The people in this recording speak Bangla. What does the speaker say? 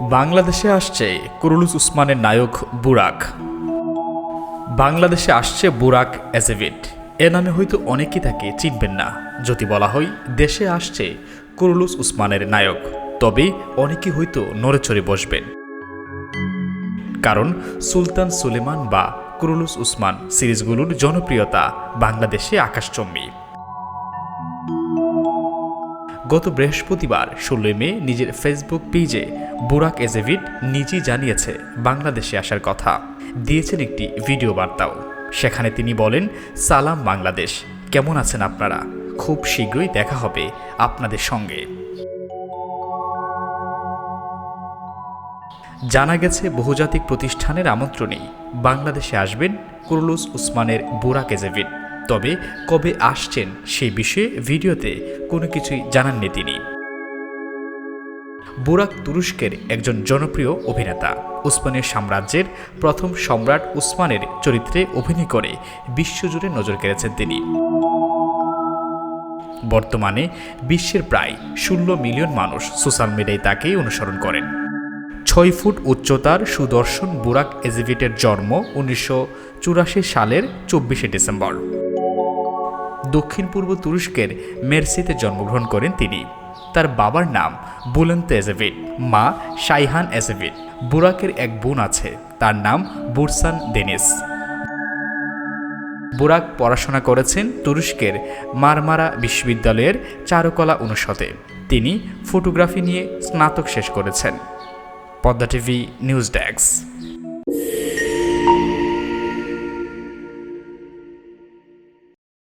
বাংলাদেশে আসছে কুরুলুস উসমানের নায়ক বুরাক। বাংলাদেশে আসছে বুরাক অ্যাজেভিট এ নামে হয়তো অনেকেই তাকে চিনবেন না। যদি বলা হয়, দেশে আসছে কুরুলুস উসমানের নায়ক। তবে অনেকে হয়তো নড়েচড়ে বসবেন। কারণ সুলতান সুলেমান বা কুরুলুস উসমান সিরিজগুলোর জনপ্রিয়তা বাংলাদেশে আকাশচম্বী। গত বৃহস্পতিবার ষোলোই মে নিজের ফেসবুক পেজে বুরাক এজেভিট নিজেই জানিয়েছে বাংলাদেশে আসার কথা। দিয়েছেন একটি ভিডিও বার্তাও। সেখানে তিনি বলেন, সালাম বাংলাদেশ। কেমন আছেন আপনারা? খুব শীঘ্রই দেখা হবে আপনাদের সঙ্গে। জানা গেছে, বহুজাতিক প্রতিষ্ঠানের আমন্ত্রণেই বাংলাদেশে আসবেন কুরুলুস উসমানের বুরাক এজেভিট তবে কবে আসছেন সেই বিষয়ে ভিডিওতে কোনো কিছুই জানাননি তিনি। বুরাক তুরস্কের একজন জনপ্রিয় অভিনেতা উসমানের সাম্রাজ্যের প্রথম সম্রাট উসমানের চরিত্রে অভিনয় করে বিশ্বজুড়ে নজর কেড়েছেন তিনি। বর্তমানে বিশ্বের প্রায় ষোলো মিলিয়ন মানুষ সোশ্যাল মিডিয়ায় তাকেই অনুসরণ করেন। ছয় ফুট উচ্চতার সুদর্শন বুরাক এজিভিটের জন্ম উনিশশো চুরাশি সালের চব্বিশে ডিসেম্বর। দক্ষিণ পূর্ব তুরস্কের মেরসিতে জন্মগ্রহণ করেন তিনি। তার বাবার নাম বুলেন্ত এজেভিট মা শাইহান এজেভিট। বুরাকের এক বোন আছে, তার নাম বুরসান ডেনিস বুরাক পড়াশোনা করেছেন তুরস্কের মারমারা বিশ্ববিদ্যালয়ের চারুকলা অনুষদে। তিনি ফটোগ্রাফি নিয়ে স্নাতক শেষ করেছেন। Padma TV news desk.